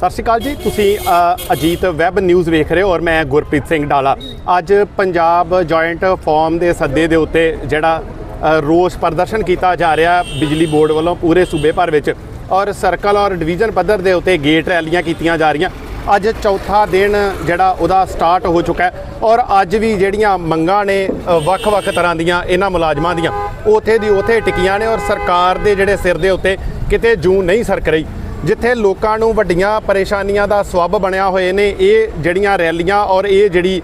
ਸਤਿ ਸ਼੍ਰੀ ਅਕਾਲ ਜੀ। ਤੁਸੀਂ ਅਜੀਤ ਵੈਬ ਨਿਊਜ਼ ਵੇਖ ਰਹੇ ਹੋ ਔਰ ਮੈਂ ਗੁਰਪ੍ਰੀਤ ਸਿੰਘ ਡਾਲਾ। ਅੱਜ ਪੰਜਾਬ ਜੁਆਇੰਟ ਫੋਰਮ ਦੇ ਸੱਦੇ ਦੇ ਉੱਤੇ ਜਿਹੜਾ ਰੋਸ ਪ੍ਰਦਰਸ਼ਨ ਕੀਤਾ ਜਾ ਰਿਹਾ ਬਿਜਲੀ ਬੋਰਡ ਵੱਲੋਂ ਪੂਰੇ ਸੂਬੇ ਭਰ ਵਿੱਚ ਔਰ ਸਰਕਲ ਔਰ ਡਿਵੀਜ਼ਨ ਪੱਧਰ ਦੇ ਉੱਤੇ ਗੇਟ ਰੈਲੀਆਂ ਕੀਤੀਆਂ ਜਾ ਰਹੀਆਂ। ਅੱਜ ਚੌਥਾ ਦਿਨ ਜਿਹੜਾ ਉਹਦਾ ਸਟਾਰਟ ਹੋ ਚੁੱਕਾ ਹੈ ਔਰ ਅੱਜ ਵੀ ਜਿਹੜੀਆਂ ਮੰਗਾਂ ਨੇ ਵੱਖ-ਵੱਖ ਤਰ੍ਹਾਂ ਦੀਆਂ ਇਹਨਾਂ ਮੁਲਾਜ਼ਮਾਂ ਦੀਆਂ, ਉਥੇ ਦੀ ਉਥੇ ਟਿਕੀਆਂ ਨੇ ਔਰ ਸਰਕਾਰ ਦੇ ਜਿਹੜੇ ਸਿਰ ਦੇ ਉੱਤੇ ਕਿਤੇ ਜੂੰ ਨਹੀਂ ਸਰਕ ਰਹੀ। ਜਿੱਥੇ ਲੋਕਾਂ ਨੂੰ ਵੱਡੀਆਂ ਪਰੇਸ਼ਾਨੀਆਂ ਦਾ ਸਬਬ ਬਣਿਆ ਹੋਏ ਨੇ, ਇਹ ਜਿਹੜੀਆਂ ਰੈਲੀਆਂ ਔਰ ਇਹ ਜਿਹੜੀ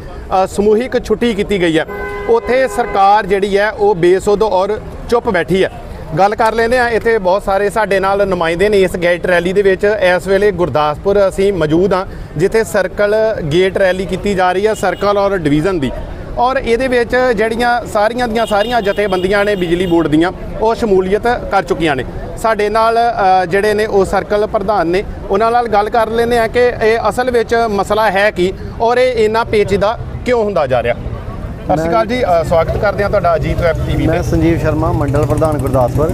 ਸਮੂਹਿਕ ਛੁੱਟੀ ਕੀਤੀ ਗਈ ਹੈ, ਉੱਥੇ ਸਰਕਾਰ ਜਿਹੜੀ ਹੈ, ਉਹ ਬੇਸੁੱਧ ਔਰ ਚੁੱਪ ਬੈਠੀ ਹੈ। ਗੱਲ ਕਰ ਲੈਂਦੇ ਆ ਇੱਥੇ ਬਹੁਤ ਸਾਰੇ ਸਾਡੇ ਨਾਲ ਨੁਮਾਇੰਦੇ ਨੇ ਇਸ ਗੇਟ ਰੈਲੀ ਦੇ ਵਿੱਚ। ਇਸ ਵੇਲੇ ਗੁਰਦਾਸਪੁਰ ਅਸੀਂ ਮੌਜੂਦ ਹਾਂ, ਜਿੱਥੇ ਸਰਕਲ ਗੇਟ ਰੈਲੀ ਕੀਤੀ ਜਾ ਰਹੀ ਹੈ, ਸਰਕਲ ਔਰ ਡਿਵੀਜ਼ਨ ਦੀ। ਔਰ ਇਹਦੇ ਵਿੱਚ ਜਿਹੜੀਆਂ ਸਾਰੀਆਂ ਦੀਆਂ ਸਾਰੀਆਂ ਜਥੇਬੰਦੀਆਂ ਨੇ, ਬਿਜਲੀ ਬੋਰਡ ਦੀਆਂ, ਉਹ ਸ਼ਮੂਲੀਅਤ ਕਰ ਚੁੱਕੀਆਂ ਨੇ। ਸਾਡੇ ਨਾਲ ਜਿਹੜੇ ਨੇ ਉਹ ਸਰਕਲ ਪ੍ਰਧਾਨ ਨੇ ਉਹਨਾਂ ਨਾਲ ਗੱਲ ਕਰ ਲੈਂਦੇ ਆ ਕਿ ਇਹ ਅਸਲ ਵਿੱਚ ਮਸਲਾ ਹੈ ਕੀ ਔਰ ਇਹ ਇੰਨਾ ਪੇਚੀਦਾ ਕਿਉਂ ਹੁੰਦਾ ਜਾ ਰਿਹਾ? ਸਤਿ ਸ਼੍ਰੀ ਅਕਾਲ ਜੀ ਸਵਾਗਤ ਕਰਦੇ ਹਾਂ ਤੁਹਾਡਾ ਅਜੀਤ ਵੈਬ ਟੀਵੀ ਤੇ। ਮੈਂ ਸੰਜੀਵ ਸ਼ਰਮਾ ਮੰਡਲ ਪ੍ਰਧਾਨ ਗੁਰਦਾਸਪੁਰ।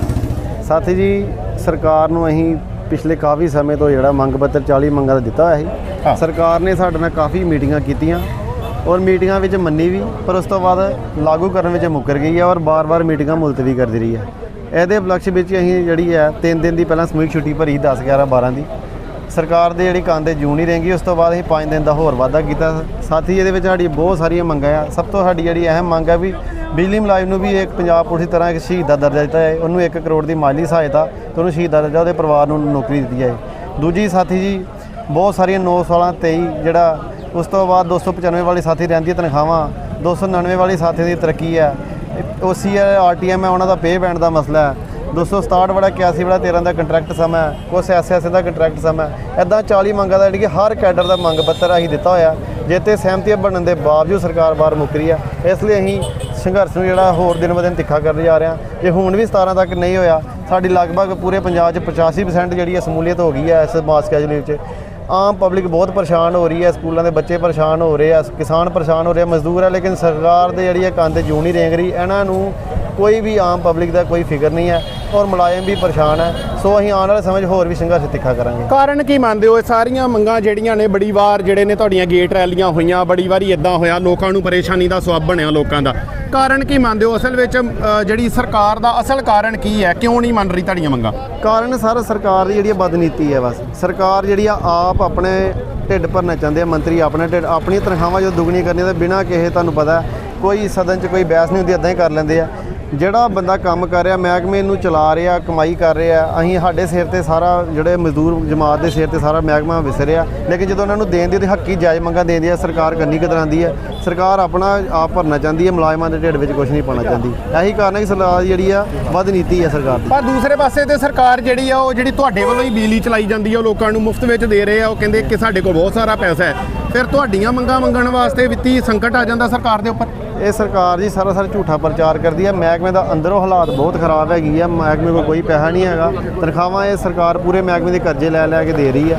ਸਾਥੀ ਜੀ ਸਰਕਾਰ ਨੂੰ ਅਸੀਂ ਪਿਛਲੇ ਕਾਫੀ ਸਮੇਂ ਤੋਂ ਜਿਹੜਾ ਮੰਗ ਪੱਤਰ 40 ਮੰਗਾਂ ਦਾ ਦਿੱਤਾ ਹੋਇਆ। ਸੀ ਸਰਕਾਰ ਨੇ ਸਾਡੇ ਨਾਲ ਕਾਫੀ ਮੀਟਿੰਗਾਂ ਕੀਤੀਆਂ। ਔਰ ਮੀਟਿੰਗਾਂ ਵਿੱਚ ਮੰਨੀ ਵੀ ਪਰ ਉਸ ਤੋਂ ਬਾਅਦ ਲਾਗੂ ਕਰਨ ਵਿੱਚ ਮੁੱਕਰ ਗਈ ਹੈ ਔਰ ਬਾਰ-ਬਾਰ ਮੀਟਿੰਗਾਂ ਮੁਲਤਵੀ ਕਰਦੀ ਰਹੀ ਹੈ। ਇਹਦੇ ਉਪਲਕਸ਼ ਵਿੱਚ ਅਸੀਂ ਜਿਹੜੀ ਹੈ 3 ਦਿਨ ਦੀ ਪਹਿਲਾਂ ਸਮੂਹਿਕ ਛੁੱਟੀ ਭਰੀ 10 11 12 ਦੀ। ਸਰਕਾਰ ਦੇ ਜਿਹੜੀ ਕਾਂਦੇ ਤੇ ਜੂਨ ਹੀ ਰਹੇਗੀ ਉਸ ਤੋਂ ਬਾਅਦ ਅਸੀਂ 5 ਦਿਨ ਦਾ ਹੋਰ ਵਾਅਦਾ ਕੀਤਾ। ਸਾਥੀ, ਇਹਦੇ ਵਿੱਚ ਸਾਡੀ ਬਹੁਤ ਸਾਰੀਆਂ ਮੰਗਾਂ ਆ। ਸਭ ਤੋਂ ਸਾਡੀ ਜਿਹੜੀ ਅਹਿਮ ਮੰਗ ਆ ਵੀ ਬਿਜਲੀ ਮੁਲਾਜ਼ਮ ਨੂੰ ਵੀ ਇੱਕ ਪੰਜਾਬ ਪੁਲਿਸ ਦੀ ਤਰ੍ਹਾਂ ਇੱਕ ਸ਼ਹੀਦ ਦਾ ਦਰਜਾ ਦਿੱਤਾ ਹੈ ਉਹਨੂੰ 1 ਕਰੋੜ ਦੀ ਮਾਲੀ ਸਹਾਇਤਾ ਤੇ ਉਹਨੂੰ ਸ਼ਹੀਦ ਦਾ ਦਰਜਾ ਉਹਦੇ ਪਰਿਵਾਰ ਨੂੰ ਨੌਕਰੀ ਦਿੱਤੀ ਜਾਏ। ਦੂਜੀ ਸਾਥੀ ਜੀ, ਬਹੁਤ ਸਾਰੀਆਂ 9 16 23 ਜਿਹੜਾ ਉਸ ਤੋਂ ਬਾਅਦ 295 ਵਾਲੀ ਸਾਥੀ ਰਹਿੰਦੀ ਤਨਖਾਹਾਂ 299 ਵਾਲੀ ਸਾਥੀ ਦੀ ਤਰੱਕੀ ਹੈ ਓਸੀ ਹੈ ਆਰਟੀਐਮ ਹੈ, ਉਹਨਾਂ ਦਾ ਪੇ ਬੈਂਡ ਦਾ ਮਸਲਾ ਹੈ। 267 ਵਾਲਾ 81 ਬੜਾ 13 ਦਾ ਕੰਟਰੈਕਟ ਸਮਾਂ ਹੈ। ਕੁਛ ਐਸੇ ਐਸੇ ਦਾ ਕੰਟਰੈਕਟ ਸਮਾਂ ਹੈ। ਇਦਾਂ 40 ਮੰਗਾਂ ਦਾ, ਜਿਹੜੀ ਹਰ ਕੈਡਰ ਦਾ ਮੰਗ ਪੱਤਰ ਅਸੀਂ ਦਿੱਤਾ ਹੋਇਆ। ਜੇ ਤੇ ਸਹਿਮਤੀ ਬਣਨ ਦੇ ਬਾਵਜੂਦ ਸਰਕਾਰ ਬਾਹਰ ਮੁੱਕਰੀ ਆ ਇਸ ਲਈ ਅਸੀਂ ਸੰਘਰਸ਼ ਨੂੰ ਜਿਹੜਾ ਹੋਰ ਦਿਨ ਬ ਦਿਨ ਤਿੱਖਾ ਕਰਦੇ ਜਾ ਰਹੇ ਹਾਂ। ਜੇ ਹੁਣ ਵੀ 17 ਤੱਕ ਨਹੀਂ ਹੋਇਆ, ਸਾਡੀ ਲਗਭਗ ਪੂਰੇ ਪੰਜਾਬ 'ਚ 85% ਜਿਹੜੀ ਹੈ ਸਮੂਲੀਅਤ ਹੋ ਗਈ ਹੈ, ਇਸ ਮਾਸ ਕੈਜੂਅਲ ਵਿੱਚ। ਆਮ ਪਬਲਿਕ ਬਹੁਤ ਪਰੇਸ਼ਾਨ ਹੋ ਰਹੀ ਹੈ, ਸਕੂਲਾਂ ਦੇ ਬੱਚੇ ਪਰੇਸ਼ਾਨ ਹੋ ਰਹੇ ਆ, ਕਿਸਾਨ ਪਰੇਸ਼ਾਨ ਹੋ ਰਹੇ ਆ, ਮਜ਼ਦੂਰ ਆ, ਲੇਕਿਨ ਸਰਕਾਰ ਦੇ ਜਿਹੜੀ ਹੈ ਕੰਨ ਤੇ ਜੂੰ ਨਹੀਂ ਰੇਂਗ ਰਹੀ, ਇਹਨਾਂ ਨੂੰ ਕੋਈ ਵੀ ਆਮ ਪਬਲਿਕ ਦਾ ਕੋਈ ਫਿਕਰ ਨਹੀਂ ਹੈ ਔਰ ਮੁਲਾਜ਼ਮ ਵੀ ਪਰੇਸ਼ਾਨ ਹੈ। ਸੋ ਅਸੀਂ ਆਉਣ ਵਾਲੇ ਸਮੇਂ 'ਚ ਹੋਰ ਵੀ ਸੰਘਰਸ਼ ਤਿੱਖਾ ਕਰਾਂਗੇ। ਕਾਰਨ ਕੀ ਮੰਨਦੇ ਹੋ? ਇਹ ਸਾਰੀਆਂ ਮੰਗਾਂ ਜਿਹੜੀਆਂ ਨੇ ਬੜੀ ਵਾਰ ਜਿਹੜੇ ਨੇ ਤੁਹਾਡੀਆਂ ਗੇਟ ਰੈਲੀਆਂ ਹੋਈਆਂ ਬੜੀ ਵਾਰੀ ਇਦਾਂ ਹੋਇਆ ਲੋਕਾਂ ਨੂੰ ਪਰੇਸ਼ਾਨੀ ਦਾ ਸਬਬ ਬਣਿਆ ਲੋਕਾਂ ਦਾ। ਕਾਰਨ ਕੀ ਮੰਨਦੇ ਹੋ? ਅਸਲ ਵਿੱਚ ਜਿਹੜੀ ਸਰਕਾਰ ਦਾ ਅਸਲ ਕਾਰਨ ਕੀ ਹੈ? ਕਿਉਂ ਨਹੀਂ ਮੰਨ ਰਹੀ ਤੁਹਾਡੀਆਂ ਮੰਗਾਂ? ਕਾਰਨ ਸਰ ਸਰਕਾਰ ਦੀ ਜਿਹੜੀ ਬਦਨੀਤੀ ਹੈ ਬਸ। ਸਰਕਾਰ ਜਿਹੜੀ ਆ ਆਪ ਆਪਣੇ ਢਿੱਡ ਭਰਨਾ ਚਾਹੁੰਦੇ ਆ ਮੰਤਰੀ ਆਪਣੇ ਢਿੱਡ ਆਪਣੀਆਂ ਤਨਖਾਹਾਂ ਜਦੋਂ ਦੁੱਗਣੀ ਕਰਨੀਆਂ ਤਾਂ ਬਿਨਾਂ ਕਿਸੇ ਤੁਹਾਨੂੰ ਪਤਾ ਕੋਈ ਸਦਨ 'ਚ ਕੋਈ ਬਹਿਸ ਨਹੀਂ ਹੁੰਦੀ ਇਦਾਂ ਹੀ ਕਰ ਲੈਂਦੇ ਆ। ਜਿਹੜਾ ਬੰਦਾ ਕੰਮ ਕਰ ਰਿਹਾ, ਮਹਿਕਮੇ ਨੂੰ ਚਲਾ ਰਿਹਾ, ਕਮਾਈ ਕਰ ਰਿਹਾ, ਅਸੀਂ ਸਾਡੇ ਸਿਰ ਤੇ ਸਾਰਾ ਜਿਹੜੇ ਮਜ਼ਦੂਰ ਜਮਾਤ ਦੇ ਸਿਰ ਤੇ ਸਾਰਾ ਮਹਿਕਮਾ ਵਿਸਰਿਆ ਲੇਕਿਨ ਜਦੋਂ ਉਹਨਾਂ ਨੂੰ ਦੇਣ ਦੀ ਉਹਦੀ ਹੱਕੀ, ਜਾਇਜ਼ ਮੰਗਾਂ ਦੇਂਦੀ ਆ, ਸਰਕਾਰ ਕੰਨੀ ਕਤਰਾਂਦੀ ਹੈ ਸਰਕਾਰ ਆਪਣਾ ਆਪ ਭਰਨਾ ਚਾਹੁੰਦੀ ਹੈ ਮੁਲਾਜ਼ਮਾਂ ਦੇ ਢਿੱਡ ਵਿੱਚ ਕੁਝ ਨਹੀਂ ਪਾਉਣਾ ਚਾਹੁੰਦੀ। ਇਹੀ ਕਾਰਨ ਹੈ ਕਿ ਸਰਕਾਰ ਜਿਹੜੀ ਆ, ਵੱਧ ਨੀਤੀ ਹੈ ਸਰਕਾਰ ਦੀ। ਪਰ ਦੂਸਰੇ ਪਾਸੇ ਤੇ ਸਰਕਾਰ ਜਿਹੜੀ ਆ, ਉਹ ਜਿਹੜੀ ਤੁਹਾਡੇ ਵੱਲੋਂ ਹੀ ਬਿਜਲੀ ਚਲਾਈ ਜਾਂਦੀ ਆ, ਉਹ ਲੋਕਾਂ ਨੂੰ ਮੁਫਤ ਵਿੱਚ ਦੇ ਰਹੇ ਆ, ਉਹ ਕਹਿੰਦੇ ਕਿ ਸਾਡੇ ਕੋਲ ਬਹੁਤ ਸਾਰਾ ਪੈਸਾ ਹੈ। ਫਿਰ ਤੁਹਾਡੀਆਂ ਮੰਗਾਂ ਮੰਗਣ ਵਾਸਤੇ ਵਿੱਤੀ ਸੰਕਟ ਆ ਜਾਂਦਾ ਸਰਕਾਰ ਦੇ ਉੱਪਰ? ਇਹ ਸਰਕਾਰ ਜੀ ਸਾਰਾ ਸਾਰਾ ਝੂਠਾ ਪ੍ਰਚਾਰ ਕਰਦੀ ਹੈ ਮਹਿਕਮੇ ਦਾ ਅੰਦਰੋਂ ਹਾਲਾਤ ਬਹੁਤ ਖਰਾਬ ਹੈਗੀ ਆ। ਮਹਿਕਮੇ ਕੋਲ ਕੋਈ ਪੈਸਾ ਨਹੀਂ ਹੈਗਾ। ਤਨਖਾਹਾਂ ਇਹ ਸਰਕਾਰ ਪੂਰੇ ਮਹਿਕਮੇ ਦੇ ਕਰਜ਼ੇ ਲੈ ਲੈ ਕੇ ਦੇ ਰਹੀ ਹੈ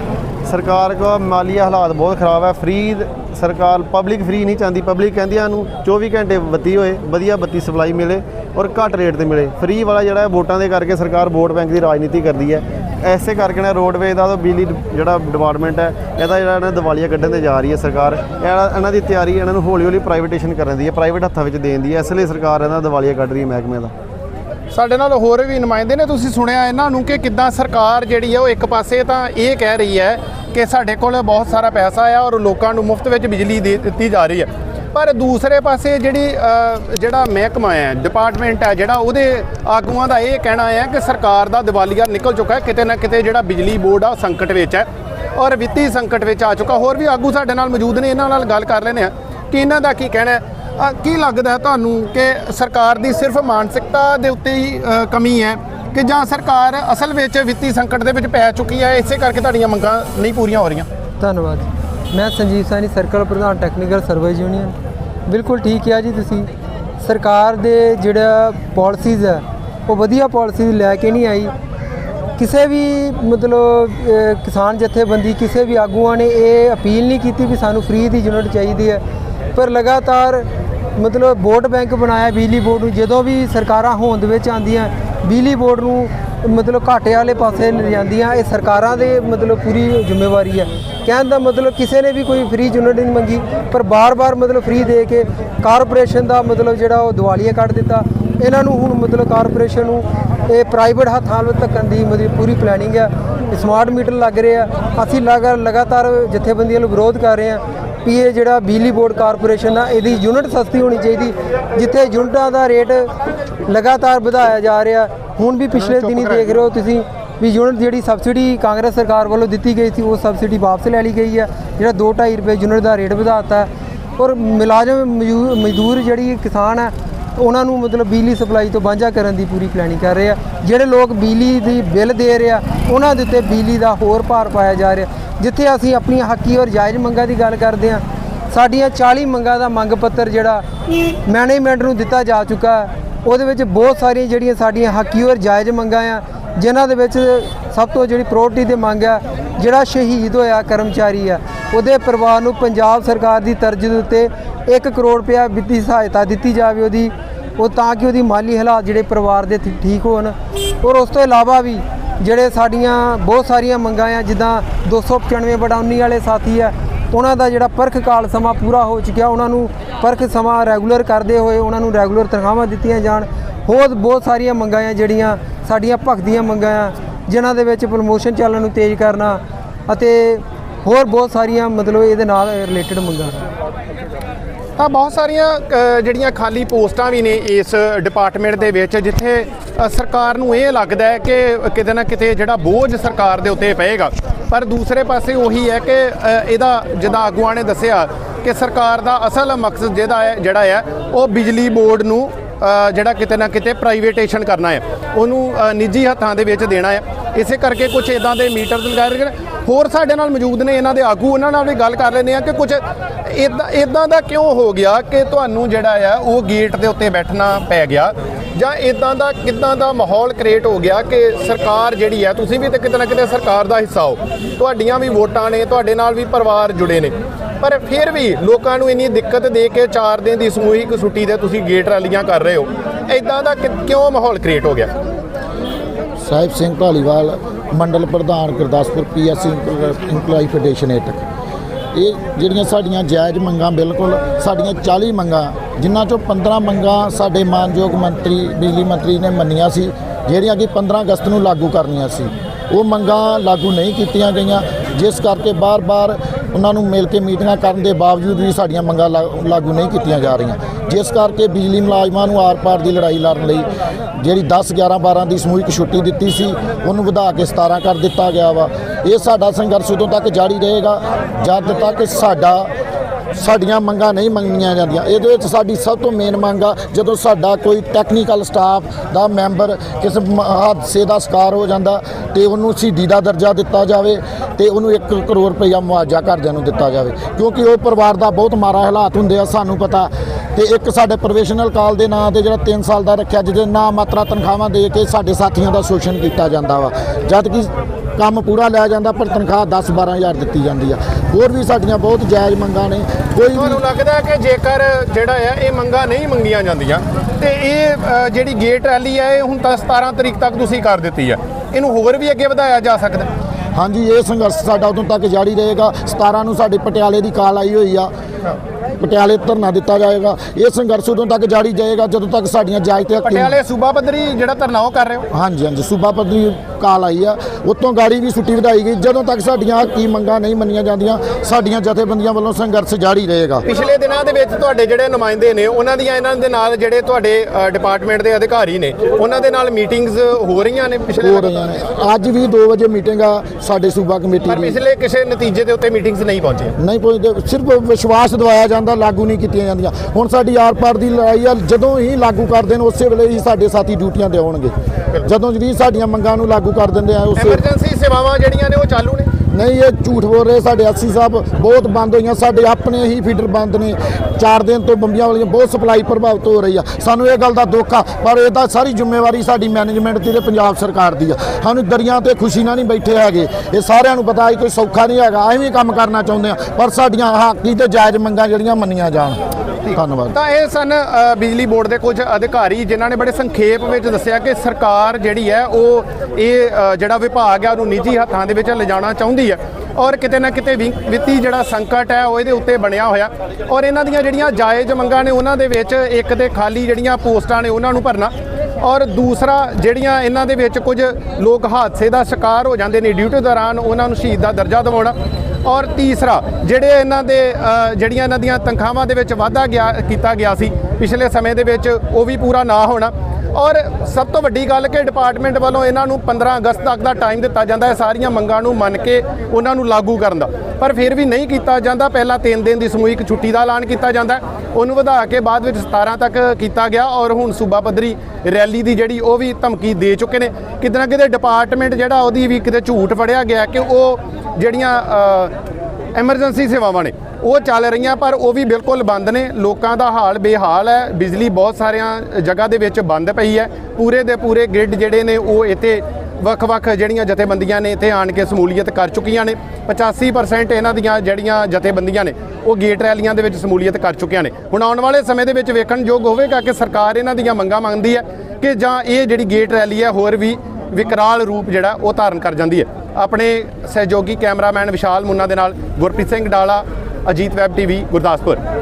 ਸਰਕਾਰ ਕੋ ਮਾਲੀ ਹਾਲਾਤ ਬਹੁਤ ਖਰਾਬ ਹੈ ਫ੍ਰੀ ਸਰਕਾਰ ਪਬਲਿਕ ਫ੍ਰੀ ਨਹੀਂ ਚਾਹੁੰਦੀ। ਪਬਲਿਕ ਕਹਿੰਦੀ ਆ ਨੂੰ 24 ਘੰਟੇ ਬੱਤੀ ਹੋਏ, ਵਧੀਆ ਬੱਤੀ ਸਪਲਾਈ ਮਿਲੇ ਔਰ ਘੱਟ ਰੇਟ ਤੇ ਮਿਲੇ। ਫ੍ਰੀ ਵਾਲਾ ਜਿਹੜਾ ਵੋਟਾਂ ਦੇ ਕਰਕੇ ਸਰਕਾਰ ਵੋਟ ਬੈਂਕ ਦੀ ਰਾਜਨੀਤੀ ਕਰਦੀ ਹੈ। ਐਸੇ ਕਰਕੇ ਨਾ ਰੋਡਵੇਜ਼ ਦਾ ਤਾਂ ਬਿਜਲੀ ਜਿਹੜਾ ਡਿਪਾਰਟਮੈਂਟ ਹੈ ਇਹਦਾ ਜਿਹੜਾ ਇਹਨਾਂ ਦਿਵਾਲੀਆ ਕੱਢਣ ਤੇ ਜਾ ਰਹੀ ਹੈ ਸਰਕਾਰ। ਇਹਦਾ- ਇਹਨਾਂ ਦੀ ਤਿਆਰੀ ਇਹਨਾਂ ਨੂੰ ਹੌਲੀ ਹੌਲੀ ਪ੍ਰਾਈਵੇਟੇਸ਼ਨ ਕਰਨ ਦੀ ਹੈ ਪ੍ਰਾਈਵੇਟ ਹੱਥਾਂ ਵਿੱਚ ਦੇਣ ਦੀ ਹੈ। ਇਸ ਲਈ ਸਰਕਾਰ ਇਹਨਾਂ ਦਾ ਦਿਵਾਲੀਆ ਕੱਢ ਰਹੀ ਹੈ ਮਹਿਕਮੇ ਦਾ। ਸਾਡੇ ਨਾਲ ਹੋਰ ਵੀ ਨੁਮਾਇੰਦੇ ਨੇ, ਤੁਸੀਂ ਸੁਣਿਆ ਇਹਨਾਂ ਨੂੰ ਕਿ ਕਿੱਦਾਂ ਸਰਕਾਰ ਜਿਹੜੀ ਹੈ ਉਹ ਇੱਕ ਪਾਸੇ ਤਾਂ ਇਹ ਕਹਿ ਰਹੀ ਹੈ ਕਿ ਸਾਡੇ ਕੋਲ ਬਹੁਤ ਸਾਰਾ ਪੈਸਾ ਆ ਔਰ ਲੋਕਾਂ ਨੂੰ ਮੁਫਤ ਵਿੱਚ ਬਿਜਲੀ ਦੇ ਦਿੱਤੀ ਜਾ ਰਹੀ ਹੈ। ਪਰ ਦੂਸਰੇ ਪਾਸੇ ਜਿਹੜੀ ਜਿਹੜਾ ਮਹਿਕਮਾ ਹੈ, ਡਿਪਾਰਟਮੈਂਟ ਹੈ, ਜਿਹੜਾ ਉਹਦੇ ਆਗੂਆਂ ਦਾ ਇਹ ਕਹਿਣਾ ਹੈ ਕਿ ਸਰਕਾਰ ਦਾ ਦਿਵਾਲੀਆ ਨਿਕਲ ਚੁੱਕਾ ਹੈ, ਕਿਤੇ ਨਾ ਕਿਤੇ ਜਿਹੜਾ ਬਿਜਲੀ ਬੋਰਡ ਆ ਉਹ ਸੰਕਟ ਵਿੱਚ ਹੈ ਔਰ ਵਿੱਤੀ ਸੰਕਟ ਵਿੱਚ ਆ ਚੁੱਕਾ। ਹੋਰ ਵੀ ਆਗੂ ਸਾਡੇ ਨਾਲ ਮੌਜੂਦ ਨੇ, ਇਹਨਾਂ ਨਾਲ ਗੱਲ ਕਰ ਲੈਂਦੇ ਆ ਕਿ ਇਹਨਾਂ ਦਾ ਕੀ ਕਹਿਣਾ ਹੈ। ਕੀ ਲੱਗਦਾ ਤੁਹਾਨੂੰ ਕਿ ਸਰਕਾਰ ਦੀ ਸਿਰਫ ਮਾਨਸਿਕਤਾ ਦੇ ਉੱਤੇ ਹੀ ਕਮੀ ਹੈ ਕਿ ਜਾਂ ਸਰਕਾਰ ਅਸਲ ਵਿੱਚ ਵਿੱਤੀ ਸੰਕਟ ਦੇ ਵਿੱਚ ਪੈ ਚੁੱਕੀ ਹੈ, ਇਸੇ ਕਰਕੇ ਤੁਹਾਡੀਆਂ ਮੰਗਾਂ ਨਹੀਂ ਪੂਰੀਆਂ ਹੋ ਰਹੀਆਂ? ਧੰਨਵਾਦ। ਜੀ। ਮੈਂ ਸੰਜੀਵ ਸਾਨੀ ਸਰਕਲ ਪ੍ਰਧਾਨ ਟੈਕਨੀਕਲ ਸਰਵਿਸ ਯੂਨੀਅਨ ਬਿਲਕੁਲ ਠੀਕ ਹੈ ਜੀ ਤੁਸੀਂ। ਸਰਕਾਰ ਦੇ ਜਿਹੜਾ ਪਾਲਿਸੀਜ਼ ਹੈ, ਉਹ ਵਧੀਆ ਪਾਲਿਸੀ ਲੈ ਕੇ ਨਹੀਂ ਆਈ। ਕਿਸੇ ਵੀ ਮਤਲਬ ਕਿਸਾਨ ਜਥੇਬੰਦੀ, ਕਿਸੇ ਵੀ ਆਗੂਆਂ ਨੇ ਇਹ ਅਪੀਲ ਨਹੀਂ ਕੀਤੀ ਵੀ ਸਾਨੂੰ ਫ੍ਰੀ ਦੀ ਯੂਨਿਟ ਚਾਹੀਦੀ ਹੈ। ਪਰ ਲਗਾਤਾਰ ਮਤਲਬ ਵੋਟ ਬੈਂਕ ਬਣਾਇਆ ਬਿਜਲੀ ਬੋਰਡ ਨੂੰ, ਜਦੋਂ ਵੀ ਸਰਕਾਰਾਂ ਹੋਂਦ ਵਿੱਚ ਆਉਂਦੀਆਂ, ਬਿਜਲੀ ਬੋਰਡ ਨੂੰ ਮਤਲਬ ਘਾਟੇ ਵਾਲੇ ਪਾਸੇ ਲੈ ਜਾਂਦੀਆਂ ਇਹ ਸਰਕਾਰਾਂ ਦੇ ਮਤਲਬ ਪੂਰੀ ਜ਼ਿੰਮੇਵਾਰੀ ਹੈ। ਕਹਿਣ ਦਾ ਮਤਲਬ ਕਿਸੇ ਨੇ ਵੀ ਕੋਈ ਫ੍ਰੀ ਯੂਨਿਟ ਨਹੀਂ ਮੰਗੀ ਪਰ ਬਾਰ-ਬਾਰ ਮਤਲਬ ਫ੍ਰੀ ਦੇ ਕੇ ਕਾਰਪੋਰੇਸ਼ਨ ਦਾ ਮਤਲਬ ਜਿਹੜਾ ਉਹ ਦਿਵਾਲੀਆ ਕੱਢ ਦਿੱਤਾ। ਇਹਨਾਂ ਨੂੰ ਹੁਣ ਮਤਲਬ ਕਾਰਪੋਰੇਸ਼ਨ ਨੂੰ ਇਹ ਪ੍ਰਾਈਵੇਟ ਹੱਥਾਂ ਵੱਲ ਧੱਕਣ ਦੀ ਮਤਲਬ ਪੂਰੀ ਪਲੈਨਿੰਗ ਹੈ ਸਮਾਰਟ ਮੀਟਰ ਲੱਗ ਰਹੇ ਆ। ਅਸੀਂ ਲਗਾ ਲਗਾਤਾਰ ਜਥੇਬੰਦੀਆਂ ਨੂੰ ਵਿਰੋਧ ਕਰ ਰਹੇ ਆ ਵੀ ਇਹ ਜਿਹੜਾ ਬਿਜਲੀ ਬੋਰਡ ਕਾਰਪੋਰੇਸ਼ਨ ਆ ਇਹਦੀ ਯੂਨਿਟ ਸਸਤੀ ਹੋਣੀ ਚਾਹੀਦੀ ਜਿੱਥੇ ਯੂਨਿਟਾਂ ਦਾ ਰੇਟ ਲਗਾਤਾਰ ਵਧਾਇਆ ਜਾ ਰਿਹਾ। ਹੁਣ ਵੀ ਪਿਛਲੇ ਦਿਨੀ ਦੇਖ ਰਹੇ ਹੋ ਤੁਸੀਂ ਵੀ ਯੂਨਿਟ ਜਿਹੜੀ ਸਬਸਿਡੀ ਕਾਂਗਰਸ ਸਰਕਾਰ ਵੱਲੋਂ ਦਿੱਤੀ ਗਈ ਸੀ, ਉਹ ਸਬਸਿਡੀ ਵਾਪਸ ਲੈ ਲਈ ਗਈ ਹੈ। ਜਿਹੜਾ 2.5 ਰੁਪਏ ਯੂਨਿਟ ਦਾ ਰੇਟ ਵਧਾਤਾ ਔਰ ਮੁਲਾਜ਼ਮ ਮਜ਼ਦੂ- ਮਜ਼ਦੂਰ ਜਿਹੜੀ ਕਿਸਾਨ ਹੈ, ਉਹਨਾਂ ਨੂੰ ਮਤਲਬ ਬਿਜਲੀ ਸਪਲਾਈ ਤੋਂ ਵਾਂਝਾ ਕਰਨ ਦੀ ਪੂਰੀ ਪਲੈਨਿੰਗ ਕਰ ਰਹੇ ਆ। ਜਿਹੜੇ ਲੋਕ ਬਿਜਲੀ ਦੀ ਬਿੱਲ ਦੇ ਰਹੇ ਆ, ਉਹਨਾਂ ਦੇ ਉੱਤੇ ਬਿਜਲੀ ਦਾ ਹੋਰ ਭਾਰ ਪਾਇਆ ਜਾ ਰਿਹਾ। ਜਿੱਥੇ ਅਸੀਂ ਆਪਣੀਆਂ ਹੱਕੀ ਔਰ ਜਾਇਜ਼ ਮੰਗਾਂ ਦੀ ਗੱਲ ਕਰਦੇ ਆ ਸਾਡੀਆਂ 40 ਮੰਗਾਂ ਦਾ ਮੰਗ ਪੱਤਰ ਜਿਹੜਾ ਮੈਨੇਜਮੈਂਟ ਨੂੰ ਦਿੱਤਾ ਜਾ ਚੁੱਕਾ ਉਹਦੇ ਵਿੱਚ ਬਹੁਤ ਸਾਰੀਆਂ ਜਿਹੜੀਆਂ ਸਾਡੀਆਂ ਹੱਕੀ ਔਰ ਜਾਇਜ਼ ਮੰਗਾਂ ਆ ਜਿਨ੍ਹਾਂ ਦੇ ਵਿੱਚ ਸਭ ਤੋਂ ਜਿਹੜੀ ਪ੍ਰਾਇੋਰਟੀ ਤੇ ਮੰਗ ਆ ਜਿਹੜਾ ਸ਼ਹੀਦ ਹੋਇਆ, ਕਰਮਚਾਰੀ ਆ ਉਹਦੇ ਪਰਿਵਾਰ ਨੂੰ ਪੰਜਾਬ ਸਰਕਾਰ ਦੀ ਤਰਜ਼ ਦੇ ਉੱਤੇ 1 ਕਰੋੜ ਰੁਪਇਆ ਵਿੱਤੀ ਸਹਾਇਤਾ ਦਿੱਤੀ ਜਾਵੇ ਉਹਦੀ, ਉਹ ਤਾਂ ਕਿ ਉਹਦੀ ਮਾਲੀ ਹਾਲਾਤ ਜਿਹੜੇ ਪਰਿਵਾਰ ਦੇ ਠੀਕ ਹੋਣ। ਔਰ ਉਸ ਤੋਂ ਇਲਾਵਾ ਵੀ ਜਿਹੜੇ ਸਾਡੀਆਂ ਬਹੁਤ ਸਾਰੀਆਂ ਮੰਗਾਂ ਆ, ਜਿੱਦਾਂ 295 ਬਟਾ 19 ਵਾਲੇ ਸਾਥੀ ਆ, ਉਹਨਾਂ ਦਾ ਜਿਹੜਾ ਪਰਖ ਕਾਲ ਸਮਾਂ ਪੂਰਾ ਹੋ ਚੁੱਕਿਆ, ਉਹਨਾਂ ਨੂੰ ਪਰਖ ਸਮਾਂ ਰੈਗੂਲਰ ਕਰਦੇ ਹੋਏ, ਉਹਨਾਂ ਨੂੰ ਰੈਗੂਲਰ ਤਨਖਾਹਾਂ ਦਿੱਤੀਆਂ ਜਾਣ। ਹੋਰ ਬਹੁਤ ਸਾਰੀਆਂ ਮੰਗਾਂ ਆ ਜਿਹੜੀਆਂ ਸਾਡੀਆਂ ਭਖਤ ਮੰਗਾਂ ਆ, ਜਿਨ੍ਹਾਂ ਦੇ ਵਿੱਚ ਪ੍ਰਮੋਸ਼ਨ ਚੱਲਣ ਨੂੰ ਤੇਜ਼ ਕਰਨਾ ਅਤੇ ਹੋਰ ਬਹੁਤ ਸਾਰੀਆਂ ਮਤਲਬ ਇਹਦੇ ਨਾਲ ਰਿਲੇਟਡ ਮੰਗਾਂ ਤਾਂ ਬਹੁਤ ਸਾਰੀਆਂ ਜਿਹੜੀਆਂ ਖਾਲੀ ਪੋਸਟਾਂ ਵੀ ਨੇ ਇਸ ਡਿਪਾਰਟਮੈਂਟ ਦੇ ਵਿੱਚ, ਜਿੱਥੇ ਸਰਕਾਰ ਨੂੰ ਇਹ ਲੱਗਦਾ ਹੈ ਕਿ ਕਿਤੇ ਨਾ ਕਿਤੇ ਜਿਹੜਾ ਬੋਝ ਸਰਕਾਰ ਦੇ ਉੱਤੇ ਪਏਗਾ। ਪਰ ਦੂਸਰੇ ਪਾਸੇ ਉਹੀ ਹੈ ਕਿ ਇਹਦਾ, ਜਿੱਦਾਂ ਆਗੂਆਂ ਨੇ ਦੱਸਿਆ ਕਿ ਸਰਕਾਰ ਦਾ ਅਸਲ ਮਕਸਦ ਜਿਹਦਾ ਹੈ, ਜਿਹੜਾ ਹੈ, ਉਹ ਬਿਜਲੀ ਬੋਰਡ ਨੂੰ ਜਿਹੜਾ ਕਿਤੇ ਨਾ ਕਿਤੇ ਪ੍ਰਾਈਵੇਟੇਸ਼ਨ ਕਰਨਾ ਹੈ। ਉਹਨੂੰ ਨਿੱਜੀ ਹੱਥਾਂ ਦੇ ਵਿੱਚ ਦੇਣਾ ਹੈ। ਇਸੇ ਕਰਕੇ ਕੁਝ ਇਦਾਂ ਦੇ ਮੀਟਰ ਲਗਾਏ ਰਹੇ ਹੋਰ ਸਾਡੇ ਨਾਲ ਮੌਜੂਦ ਨੇ ਇਹਨਾਂ ਦੇ ਆਗੂ, ਉਹਨਾਂ ਨਾਲ ਵੀ ਗੱਲ ਕਰ ਲੈਂਦੇ ਆ ਕਿ ਕੁਝ ਇਦਾਂ ਇਦਾਂ ਦਾ ਕਿਉਂ ਹੋ ਗਿਆ ਕਿ ਤੁਹਾਨੂੰ ਜਿਹੜਾ ਆ, ਉਹ ਗੇਟ ਦੇ ਉੱਤੇ ਬੈਠਣਾ ਪੈ ਗਿਆ? ਜਾਂ ਇਦਾਂ ਦਾ ਕਿਦਾਂ ਦਾ ਮਾਹੌਲ ਕ੍ਰੀਏਟ ਹੋ ਗਿਆ ਕਿ ਸਰਕਾਰ ਜਿਹੜੀ ਹੈ, ਤੁਸੀਂ ਵੀ ਤੇ ਕਿਤੇ ਨਾ ਕਿਤੇ ਸਰਕਾਰ ਦਾ ਹਿੱਸਾ ਹੋ। ਤੁਹਾਡੀਆਂ ਵੀ ਵੋਟਾਂ ਨੇ, ਤੁਹਾਡੇ ਨਾਲ ਵੀ ਪਰਿਵਾਰ ਜੁੜੇ ਨੇ। ਪਰ ਫਿਰ ਵੀ ਲੋਕਾਂ ਨੂੰ ਇੰਨੀ ਦਿੱਕਤ ਦੇ ਕੇ 4 ਦਿਨ ਦੀ ਸਮੂਹਿਕ ਛੁੱਟੀ ਦੇ ਤੁਸੀਂ ਗੇਟ ਰੈਲੀਆਂ ਕਰ ਰਹੇ ਹੋ ਇਦਾਂ ਦਾ ਕਿ- ਕਿਉਂ ਮਾਹੌਲ ਕ੍ਰੀਏਟ ਹੋ ਗਿਆ? ਸਾਹਿਬ ਸਿੰਘ ਢਾਲੀਵਾਲ, ਮੰਡਲ ਪ੍ਰਧਾਨ Gurdaspur PSC employee federation AITUC ਇਹ ਜਿਹੜੀਆਂ ਸਾਡੀਆਂ ਜਾਇਜ਼ ਮੰਗਾਂ ਬਿਲਕੁਲ ਸਾਡੀਆਂ 40 ਮੰਗਾਂ, ਜਿਨ੍ਹਾਂ ਚੋਂ 15 ਮੰਗਾਂ ਸਾਡੇ ਮਾਨਯੋਗ ਮੰਤਰੀ, ਬਿਜਲੀ ਮੰਤਰੀ ਨੇ ਮੰਨੀਆਂ ਸੀ, ਜਿਹੜੀਆਂ ਕਿ 15 ਅਗਸਤ ਨੂੰ ਲਾਗੂ ਕਰਨੀਆਂ ਸੀ। ਉਹ ਮੰਗਾਂ ਲਾਗੂ ਨਹੀਂ ਕੀਤੀਆਂ ਗਈਆਂ, ਜਿਸ ਕਰਕੇ ਬਾਰ-ਬਾਰ ਉਹਨਾਂ ਨੂੰ ਮਿਲ ਕੇ ਮੀਟਿੰਗਾਂ ਕਰਨ ਦੇ ਬਾਵਜੂਦ ਵੀ ਸਾਡੀਆਂ ਮੰਗਾਂ ਲਾ- ਲਾਗੂ ਨਹੀਂ ਕੀਤੀਆਂ ਜਾ ਰਹੀਆਂ। ਜਿਸ ਕਰਕੇ ਬਿਜਲੀ ਮੁਲਾਜ਼ਮਾਂ ਨੂੰ ਆਰ-ਪਾਰ ਦੀ ਲੜਾਈ ਲੜਨ ਲਈ ਜਿਹੜੀ 10 11 12 ਦੀ ਸਮੂਹਿਕ ਛੁੱਟੀ ਦਿੱਤੀ ਸੀ, ਉਹਨੂੰ ਵਧਾ ਕੇ 17 ਕਰ ਦਿੱਤਾ ਗਿਆ ਵਾ। ਇਹ ਸਾਡਾ ਸੰਘਰਸ਼ ਉਦੋਂ ਤੱਕ ਜਾਰੀ ਰਹੇਗਾ, ਜਦ ਤੱਕ ਸਾਡਾ ਸਾਡੀਆਂ ਮੰਗਾਂ ਨਹੀਂ ਮੰਗੀਆਂ ਜਾਂਦੀਆਂ। ਇਹਦੇ ਵਿੱਚ ਸਾਡੀ ਸਭ ਤੋਂ ਮੇਨ ਮੰਗ ਆ, ਜਦੋਂ ਸਾਡਾ ਕੋਈ ਟੈਕਨੀਕਲ ਸਟਾਫ ਦਾ ਮੈਂਬਰ ਕਿਸੇ ਮ- ਹਾਦਸੇ ਦਾ ਸ਼ਿਕਾਰ ਹੋ ਜਾਂਦਾ ਤੇ ਉਹਨੂੰ ਸ਼ਹੀਦੀ ਦਾ ਦਰਜਾ ਦਿੱਤਾ ਜਾਵੇ ਤੇ ਉਹਨੂੰ 1 ਕਰੋੜ ਰੁਪਈਆ ਮੁਆਵਜ਼ਾ ਘਰਦਿਆਂ ਨੂੰ ਦਿੱਤਾ ਜਾਵੇ। ਕਿਉਂਕਿ ਉਹ ਪਰਿਵਾਰ ਦਾ ਬਹੁਤ ਮਾੜਾ ਹਾਲਾਤ ਹੁੰਦੇ ਆ, ਸਾਨੂੰ ਪਤਾ। ਤੇ ਇੱਕ ਸਾਡੇ ਪ੍ਰੋਫੈਸ਼ਨਲ ਕਾਲ ਦੇ ਨਾਂ ਤੇ ਜਿਹੜਾ 3 ਸਾਲ ਦਾ ਰੱਖਿਆ, ਜਿਹਦੇ ਨਾਂ ਮਾਤਰਾ ਤਨਖਾਹਾਂ ਦੇ ਕੇ ਸਾਡੇ ਸਾਥੀਆਂ ਦਾ ਸ਼ੋਸ਼ਣ ਕੀਤਾ ਜਾਂਦਾ ਵਾ। ਜਦ ਕਿ ਕੰਮ ਪੂਰਾ ਲਿਆ ਜਾਂਦਾ, ਪਰ ਤਨਖਾਹ 10 12000 ਦਿੱਤੀ ਜਾਂਦੀ ਆ। ਹੋਰ ਵੀ ਸਾਡੀਆਂ ਬਹੁਤ ਜਾਇਜ਼ ਮੰਗਾਂ ਨੇ। ਕੋਈ ਵੀ ਤੁਹਾਨੂੰ ਲੱਗਦਾ ਕਿ ਜੇਕਰ ਜਿਹੜਾ ਹੈ ਇਹ ਮੰਗਾਂ ਨਹੀਂ ਮੰਗੀਆਂ ਜਾਂਦੀਆਂ ਤੇ ਇਹ ਜਿਹੜੀ ਗੇਟ ਰੈਲੀ ਹੈ ਇਹ ਹੁਣ ਤਾਂ 17 ਤਰੀਕ ਤੱਕ ਤੁਸੀਂ ਕਰ ਦਿੱਤੀ ਹੈ ਇਹਨੂੰ ਹੋਰ ਵੀ ਅੱਗੇ ਵਧਾਇਆ ਜਾ ਸਕਦਾ। ਹਾਂਜੀ ਇਹ ਸੰਘਰਸ਼ ਸਾਡਾ ਉਦੋਂ ਤੱਕ ਜਾਰੀ ਰਹੇਗਾ। 17 ਨੂੰ ਸਾਡੇ ਪਟਿਆਲੇ ਦੀ ਕਾਲ ਆਈ ਹੋਈ ਆ। ਪਟਿਆਲੇ ਧਰਨਾ ਦਿੱਤਾ ਜਾਏਗਾ। ਇਹ ਸੰਘਰਸ਼ ਉਦੋਂ ਤੱਕ ਜਾਰੀ ਰਹੇਗਾ ਜਦੋਂ ਤੱਕ ਸਾਡੀਆਂ ਜਾਇਜ਼ ਤੇ ਪਟਿਆਲੇ ਸੂਬਾ ਪੱਧਰੀ ਜਿਹੜਾ ਧਰਨਾ ਉਹ ਕਰ ਰਹੇ ਹੋ? ਹਾਂਜੀ ਹਾਂਜੀ ਸੂਬਾ ਪੱਧਰੀ ਕਾਲ ਆਈ ਆ ਉਤੋਂ ਗਾੜੀ ਵੀ ਛੁੱਟੀ ਵਧਾਈ ਗਈ। ਜਦੋਂ ਤੱਕ ਸਾਡੀਆਂ ਹੱਕੀ ਮੰਗਾਂ ਨਹੀਂ ਮੰਨੀਆਂ ਜਾਂਦੀਆਂ ਸਾਡੀਆਂ ਜਥੇਬੰਦੀਆਂ ਵੱਲੋਂ ਸੰਘਰਸ਼ ਜਾਰੀ ਰਹੇਗਾ। ਪਿਛਲੇ ਦਿਨਾਂ ਦੇ ਵਿੱਚ ਤੁਹਾਡੇ ਜਿਹੜੇ ਨੁਮਾਇੰਦੇ ਨੇ ਉਹਨਾਂ ਦੀਆਂ ਇਹਨਾਂ ਦੇ ਨਾਲ ਜਿਹੜੇ ਤੁਹਾਡੇ ਡਿਪਾਰਟਮੈਂਟ ਦੇ ਅਧਿਕਾਰੀ ਨੇ ਉਹਨਾਂ ਦੇ ਨਾਲ ਮੀਟਿੰਗਸ ਹੋ ਰਹੀਆਂ ਨੇ ਪਿਛਲੇ ਹੋ ਰਹੀਆਂ ਨੇ। ਅੱਜ ਵੀ 2 ਵਜੇ ਮੀਟਿੰਗ ਆ ਸਾਡੇ ਸੂਬਾ ਕਮੇਟੀ ਪਰ ਦੀ। ਪਿਛਲੇ ਕਿਸੇ ਨਤੀਜੇ ਦੇ ਉੱਤੇ ਮੀਟਿੰਗਸ ਨਹੀਂ ਪਹੁੰਚੀਆਂ। ਨਹੀਂ ਪਹੁੰਚਦੇ ਸਿਰਫ ਵਿਸ਼ਵਾਸ ਦਵਾਇਆ ਜਾਂਦਾ ਲਾਗੂ ਨਹੀਂ ਕੀਤੀਆਂ ਜਾਂਦੀਆਂ। ਹੁਣ ਸਾਡੀ ਆਰ ਪਾਰ ਦੀ ਲੜਾਈ ਆ ਜਦੋਂ ਹੀ ਲਾਗੂ ਕਰ ਦੇਣ ਉਸੇ ਵੇਲੇ ਹੀ ਸਾਡੇ ਸਾਥੀ ਡਿਊਟੀਆਂ ਤੇ ਆਉਣਗੇ। ਜਦੋਂ ਵੀ ਸਾਡੀਆਂ ਮੰਗਾਂ ਨੂੰ ਲਾਗੂ ਕਰ ਦਿੰਦੇ ਆ ਉਸੇ ਐਮਰਜੈਂਸੀ ਸੇਵਾਵਾਂ ਜਿਹੜੀਆਂ ਨੇ ਉਹ ਚਾਲੂ ਨੇ? ਨਹੀਂ ਇਹ ਝੂਠ ਬੋਲ ਰਹੇ ਸਾਡੇ ਐਸਸੀ ਸਾਹਿਬ ਬਹੁਤ ਬੰਦ ਹੋਈਆਂ ਸਾਡੇ ਆਪਣੇ ਹੀ ਫੀਡਰ ਬੰਦ ਨੇ। 4 ਦਿਨ ਤੋਂ ਬੰਬੀਆਂ ਵਾਲੀਆਂ ਬਹੁਤ ਸਪਲਾਈ ਪ੍ਰਭਾਵਿਤ ਹੋ ਰਹੀ ਆ। ਸਾਨੂੰ ਇਹ ਗੱਲ ਦਾ ਦੁੱਖ ਆ ਪਰ ਇਹ ਤਾਂ ਸਾਰੀ ਜ਼ਿੰਮੇਵਾਰੀ ਸਾਡੀ ਮੈਨੇਜਮੈਂਟ ਦੀ ਤੇ ਪੰਜਾਬ ਸਰਕਾਰ ਦੀ ਆ। ਸਾਨੂੰ ਦਰਿਆ ਤੇ ਖੁਸ਼ੀ ਨਾਲ ਨਹੀਂ ਬੈਠੇ ਹੈਗੇ। ਇਹ ਸਾਰਿਆਂ ਨੂੰ ਪਤਾ ਹੈ ਕੋਈ ਸੌਖਾ ਨਹੀਂ ਹੈਗਾ। ਐਵੇਂ ਕੰਮ ਕਰਨਾ ਚਾਹੁੰਦੇ ਆ ਪਰ ਸਾਡੀਆਂ ਹਾਕੀ ਤੇ ਜਾਇਜ਼ ਮੰਗਾਂ ਜਿਹੜੀਆਂ ਮੰਨੀਆਂ ਜਾਣ। ਧੰਨਵਾਦ। ਤਾਂ ਇਹ ਸਨ ਬਿਜਲੀ ਬੋਰਡ ਦੇ ਕੁਝ ਅਧਿਕਾਰੀ ਜਿਨ੍ਹਾਂ ਨੇ ਬੜੇ ਸੰਖੇਪ ਵਿੱਚ ਦੱਸਿਆ ਕਿ ਸਰਕਾਰ ਜਿਹੜੀ ਹੈ ਉਹ ਇਹ ਜਿਹੜਾ ਵਿਭਾਗ ਹੈ ਉਹਨੂੰ ਨਿੱਜੀ ਹੱਥਾਂ ਦੇ ਵਿੱਚ ਲਿਜਾਣਾ ਚਾਹੁੰਦੀ ਹੈ। ਔਰ ਕਿਤੇ ਨਾ ਕਿਤੇ ਵਿ- ਵਿੱਤੀ ਜਿਹੜਾ ਸੰਕਟ ਹੈ ਉਹ ਇਹਦੇ ਉੱਤੇ ਬਣਿਆ ਹੋਇਆ। ਔਰ ਇਹਨਾਂ ਦੀਆਂ ਜਿਹੜੀਆਂ ਜਾਇਜ਼ ਮੰਗਾਂ ਨੇ ਉਹਨਾਂ ਦੇ ਵਿੱਚ ਇੱਕ ਤੇ ਖਾਲੀ ਜਿਹੜੀਆਂ ਪੋਸਟਾਂ ਨੇ ਉਹਨਾਂ ਨੂੰ ਭਰਨਾ। ਔਰ ਦੂਸਰਾ ਜਿਹੜੀਆਂ ਇਹਨਾਂ ਦੇ ਵਿੱਚ ਕੁਝ ਲੋਕ ਹਾਦਸੇ ਦਾ ਸ਼ਿਕਾਰ ਹੋ ਜਾਂਦੇ ਨੇ ਡਿਊਟੀ ਦੌਰਾਨ ਉਹਨਾਂ ਨੂੰ ਸ਼ਹੀਦ ਦਾ ਦਰਜਾ ਦਿਵਾਉਣਾ। ਔਰ ਤੀਸਰਾ, ਜਿਹੜੇ ਇਹਨਾਂ ਦੇ ਜਿਹੜੀਆਂ ਇਹਨਾਂ ਦੀਆਂ ਤਨਖਾਹਾਂ ਦੇ ਵਿੱਚ ਵਾਧਾ ਗਿਆ, ਕੀਤਾ ਗਿਆ ਸੀ ਪਿਛਲੇ ਸਮੇਂ ਦੇ ਵਿੱਚ, ਉਹ ਵੀ ਪੂਰਾ ਨਾ ਹੋਣਾ। ਔਰ ਸਭ ਤੋਂ ਵੱਡੀ ਗੱਲ ਕਿ ਡਿਪਾਰਟਮੈਂਟ ਵੱਲੋਂ ਇਹਨਾਂ ਨੂੰ 15 ਅਗਸਤ ਤੱਕ ਦਾ ਟਾਈਮ ਦਿੱਤਾ ਜਾਂਦਾ ਹੈ ਸਾਰੀਆਂ ਮੰਗਾਂ ਨੂੰ ਮੰਨ ਕੇ ਉਹਨਾਂ ਨੂੰ ਲਾਗੂ ਕਰਨ ਦਾ। ਪਰ ਫਿਰ ਵੀ ਨਹੀਂ ਕੀਤਾ ਜਾਂਦਾ। ਪਹਿਲਾਂ 3 ਦਿਨ ਦੀ ਸਮੂਹਿਕ ਛੁੱਟੀ ਦਾ ਐਲਾਨ ਕੀਤਾ ਜਾਂਦਾ ਉਹਨੂੰ ਵਧਾ ਕੇ ਬਾਅਦ ਵਿੱਚ 17 ਤੱਕ ਕੀਤਾ ਗਿਆ ਔਰ ਹੁਣ ਸੂਬਾ ਪੱਧਰੀ ਰੈਲੀ ਦੀ ਜਿਹੜੀ ਉਹ ਵੀ ਧਮਕੀ ਦੇ ਚੁੱਕੇ ਨੇ। ਕਿਤੇ ਨਾ ਕਿਤੇ ਡਿਪਾਰਟਮੈਂਟ ਜਿਹੜਾ ਉਹਦੀ ਵੀ ਕਿਤੇ ਝੂਠ ਫੜਿਆ ਗਿਆ ਕਿ ਉਹ ਜਿਹੜੀਆਂ ਐਮਰਜੈਂਸੀ ਸੇਵਾਵਾਂ ਨੇ, ਉਹ ਚੱਲ ਰਹੀਆਂ, ਪਰ ਉਹ ਵੀ ਬਿਲਕੁਲ ਬੰਦ ਨੇ। ਲੋਕਾਂ ਦਾ ਹਾਲ ਬੇਹਾਲ ਹੈ। ਬਿਜਲੀ ਬਹੁਤ ਸਾਰਿਆਂ ਜਗ੍ਹਾ ਦੇ ਵਿੱਚ ਬੰਦ ਪਈ ਹੈ। ਪੂਰੇ ਦੇ ਪੂਰੇ ਗ੍ਰਿਡ ਜਿਹੜੇ ਨੇ, ਉਹ ਇੱਥੇ ਵੱਖ-ਵੱਖ ਜਿਹੜੀਆਂ ਜਥੇਬੰਦੀਆਂ ਨੇ, ਇੱਥੇ ਆਣ ਕੇ ਸਮੂਲੀਅਤ ਕਰ ਚੁੱਕੀਆਂ ਨੇ। 85% ਇਹਨਾਂ ਦੀਆਂ ਜਿਹੜੀਆਂ ਜਥੇਬੰਦੀਆਂ ਨੇ, ਉਹ ਗੇਟ ਰੈਲੀਆਂ ਦੇ ਵਿੱਚ ਸਮੂਲੀਅਤ ਕਰ ਚੁੱਕੀਆਂ ਨੇ। ਹੁਣ ਆਉਣ ਵਾਲੇ ਸਮੇਂ ਦੇ ਵਿੱਚ ਵੇਖਣ ਯੋਗ ਹੋਵੇਗਾ ਕਿ ਸਰਕਾਰ ਇਹਨਾਂ ਦੀਆਂ ਮੰਗਾਂ ਮੰਗਦੀ ਹੈ ਕਿ ਜਾਂ ਇਹ ਜਿਹੜੀ ਗੇਟ ਰੈਲੀ ਹੈ, ਹੋਰ ਵੀ ਵਿਕਰਾਲ ਰੂਪ ਜਿਹੜਾ, ਉਹ ਧਾਰਨ ਕਰ ਜਾਂਦੀ ਹੈ। ਆਪਣੇ ਸਹਿਯੋਗੀ ਕੈਮਰਾਮੈਨ ਵਿਸ਼ਾਲ ਮੁੰਨਾ ਦੇ ਨਾਲ ਗੁਰਪ੍ਰੀਤ ਸਿੰਘ ਡਾਲਾ ਅਜੀਤ ਵੈਬ ਟੀਵੀ ਗੁਰਦਾਸਪੁਰ।